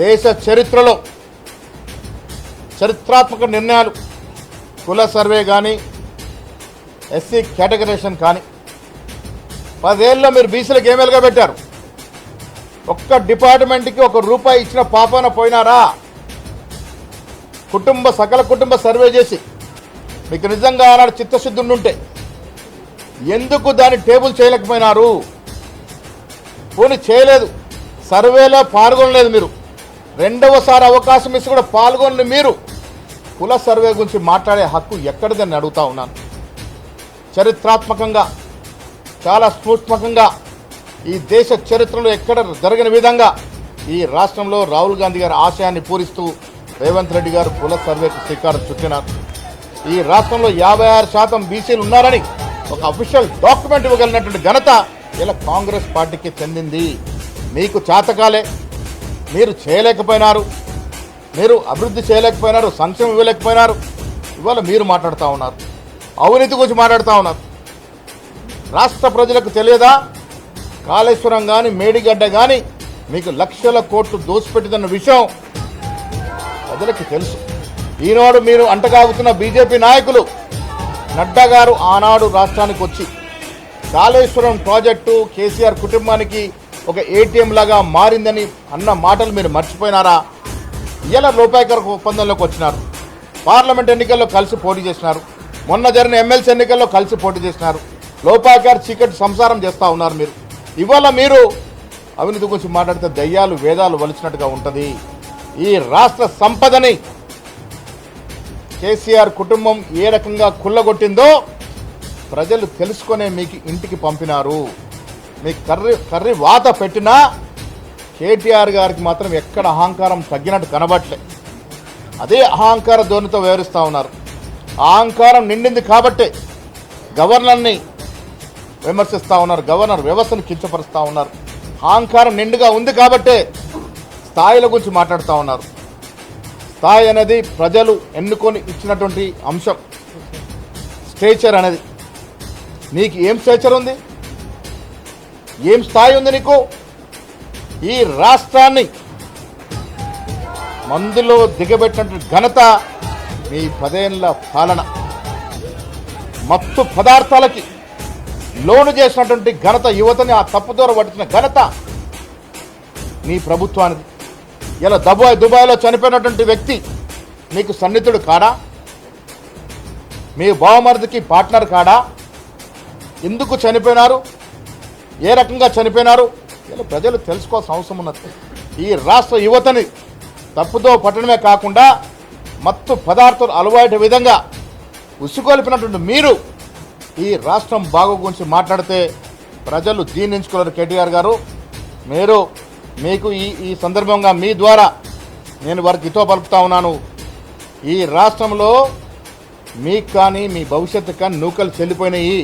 దేశ చరిత్రలో చరిత్రాత్మక నిర్ణయాలు కుల సర్వే కానీ ఎస్సీ కేటగరైజేషన్ కానీ పదేళ్ళలో మీరు బీసీలకు ఏమేలుగా పెట్టారు. ఒక్క డిపార్ట్మెంట్కి ఒక రూపాయి ఇచ్చిన పాపాన పోయినారా? కుటుంబ సకల కుటుంబ సర్వే చేసి మీకు నిజంగా ఆనాడు చిత్తశుద్ధి ఉంటే ఎందుకు దాన్ని టేబుల్ చేయలేకపోయినారు? పోనీ చేయలేదు. సర్వేలో పాల్గొనలేదు మీరు. రెండవసారి అవకాశం ఇచ్చి కూడా పాల్గొని మీరు. కుల సర్వే గురించి మాట్లాడే హక్కు ఎక్కడిదని అడుగుతా ఉన్నాను. చరిత్రాత్మకంగా చాలా స్ఫూర్త్మకంగా ఈ దేశ చరిత్రలో ఎక్కడ జరిగిన విధంగా ఈ రాష్ట్రంలో రాహుల్ గాంధీ గారి ఆశయాన్ని పూరిస్తూ రేవంత్ రెడ్డి గారు కుల సర్వేకు శ్రీకారం చుట్టినారు. ఈ రాష్ట్రంలో యాభై ఆరు శాతం బీసీలు ఉన్నారని ఒక అఫీషియల్ డాక్యుమెంట్ ఇవ్వగలిగినటువంటి ఘనత ఇలా కాంగ్రెస్ పార్టీకి చెందింది. మీకు చాతకాలే. మీరు చేయలేకపోయినారు. మీరు అభివృద్ధి చేయలేకపోయినారు సంక్షేమం ఇవ్వలేకపోయినారు. ఇవాళ మీరు మాట్లాడుతూ ఉన్నారు. అవినీతి గురించి మాట్లాడుతూ ఉన్నారు. రాష్ట్ర ప్రజలకు తెలియదా? కాళేశ్వరం కానీ మేడిగడ్డ కానీ మీకు లక్షల కోట్లు దోసిపెట్టిదన్న విషయం ప్రజలకు తెలుసు. ఈనాడు మీరు అంటగాగుతున్న బీజేపీ నాయకులు నడ్డా గారు ఆనాడు రాష్ట్రానికి వచ్చి కాళేశ్వరం ప్రాజెక్టు కేసీఆర్ కుటుంబానికి ఒక ఏటీఎం లాగా మారిందని అన్న మాటలు మీరు మర్చిపోయినారా? ఇలా లోపాయకర్ ఒప్పందంలోకి వచ్చినారు? పార్లమెంట్ ఎన్నికల్లో కలిసి పోటీ చేసినారు. మొన్న జరిగిన ఎమ్మెల్సీ ఎన్నికల్లో కలిసి పోటీ చేసినారు. లోపాయకర్ చీకటి సంసారం చేస్తూ ఉన్నారు మీరు. ఇవాళ మీరు అవినీతి గురించి మాట్లాడితే దయ్యాలు వేదాలు వలిచినట్టుగా ఉంటుంది. ఈ రాష్ట్ర సంపదని కేసీఆర్ కుటుంబం ఏ రకంగా కుల్లగొట్టిందో ప్రజలు తెలుసుకునే మీకు ఇంటికి పంపినారు. మీ కర్రీ కర్రీ వాత పెట్టినా కేటీఆర్ గారికి మాత్రం ఎక్కడ అహంకారం తగ్గినట్టు కనబట్లే అదే అహంకార ధోరణితో వ్యవహరిస్తూ ఉన్నారు. అహంకారం నిండింది కాబట్టే గవర్నర్ని విమర్శిస్తూ ఉన్నారు గవర్నర్ వ్యవస్థను కించపరుస్తూ ఉన్నారు. అహంకారం నిండుగా ఉంది కాబట్టే స్థాయిల గురించి మాట్లాడుతూ ఉన్నారు. స్థాయి అనేది ప్రజలు ఎన్నుకొని ఇచ్చినటువంటి అంశం. స్టేచర్ అనేది. నీకు ఏం స్టేచర్ ఉంది? ఏం స్థాయి ఉంది నీకు? ఈ రాష్ట్రాన్ని మందులో దిగబెట్టినటువంటి ఘనత మీ పదేళ్ళ పాలన. మత్తు పదార్థాలకి లోను చేసినటువంటి ఘనత యువతని ఆ తప్పుదోర పట్టిన ఘనత మీ ప్రభుత్వానికి ఇలా దుబాయ్ దుబాయ్లో చనిపోయినటువంటి వ్యక్తి మీకు సన్నిహితుడు కాడా? మీ బావమరిదికి పార్ట్నర్ కాడా? ఎందుకు చనిపోయినారు? ఏ రకంగా చనిపోయినారు? ఇలా ప్రజలు తెలుసుకోవాల్సిన అవసరం ఉన్నది. ఈ రాష్ట్ర యువతని తప్పుతో పట్టడమే కాకుండా మత్తు పదార్థాలు అలవాటు విధంగా ఉసుగొలిపినటువంటి మీరు ఈ రాష్ట్రం బాగు గురించి మాట్లాడితే ప్రజలు జీర్ణించుకోలేరు కేటీఆర్ గారు. మీరు మీకు ఈ ఈ సందర్భంగా మీ ద్వారా నేను వారికి హితో పలుకుతా ఉన్నాను. ఈ రాష్ట్రంలో మీకు కానీ మీ భవిష్యత్తు కానీ నూకలు చెల్లిపోయినాయి.